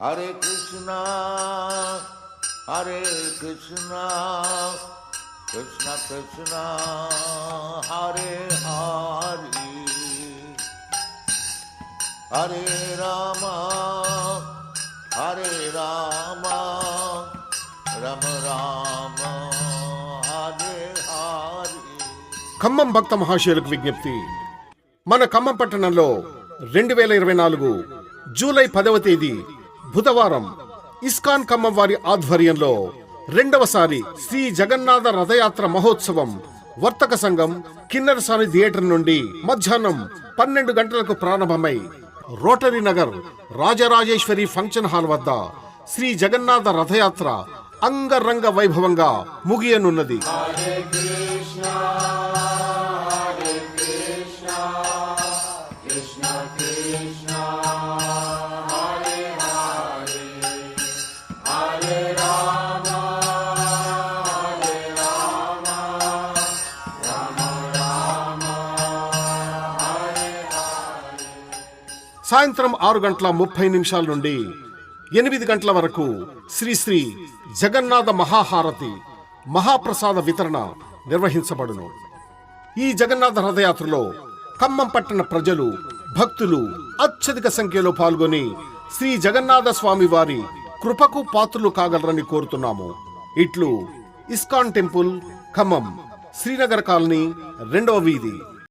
హరే కృష్ణ హరే కృష్ణ కృష్ణ కృష్ణ హరే హరి హరే రామ హరే రామ రమ రామ హరే హరి ఖమ్మం భక్త మహాశయులకు విజ్ఞప్తి మన ఖమ్మం పట్టణంలో రెండు వేల ఇరవై నాలుగు జూలై పదవ తేదీ బుధవారం ఇస్కాన్ ఖమ్మం వారి ఆధ్వర్యంలో రెండవసారి శ్రీ జగన్నాథ రథయాత్ర మహోత్సవం వర్తక సంఘం కిన్నెరసాని థియేటర్ నుండి మధ్యాహ్నం పన్నెండు గంటలకు ప్రారంభమై Rotary Nagar Rajarajeshwari function hall వద్ద శ్రీ జగన్నాథ రథయాత్ర అంగరంగ వైభవంగా ముగియనున్నది. సాయంత్రం ఆరు గంటల ముప్పై నిమిషాల నుండి ఎనిమిది గంటల వరకు శ్రీ శ్రీ జగన్నాథ మహాహారతి మహాప్రసాద వితరణ నిర్వహించబడును. ఈ జగన్నాథ రథయాత్రలో ఖమ్మం పట్టణ ప్రజలు భక్తులు అత్యధిక సంఖ్యలో పాల్గొని శ్రీ జగన్నాథ స్వామి వారి కృపకు పాత్రలు కాగలరని కోరుతున్నాము. ఇట్లు ISKCON temple Khammam Srinagar colony రెండవ వీధి.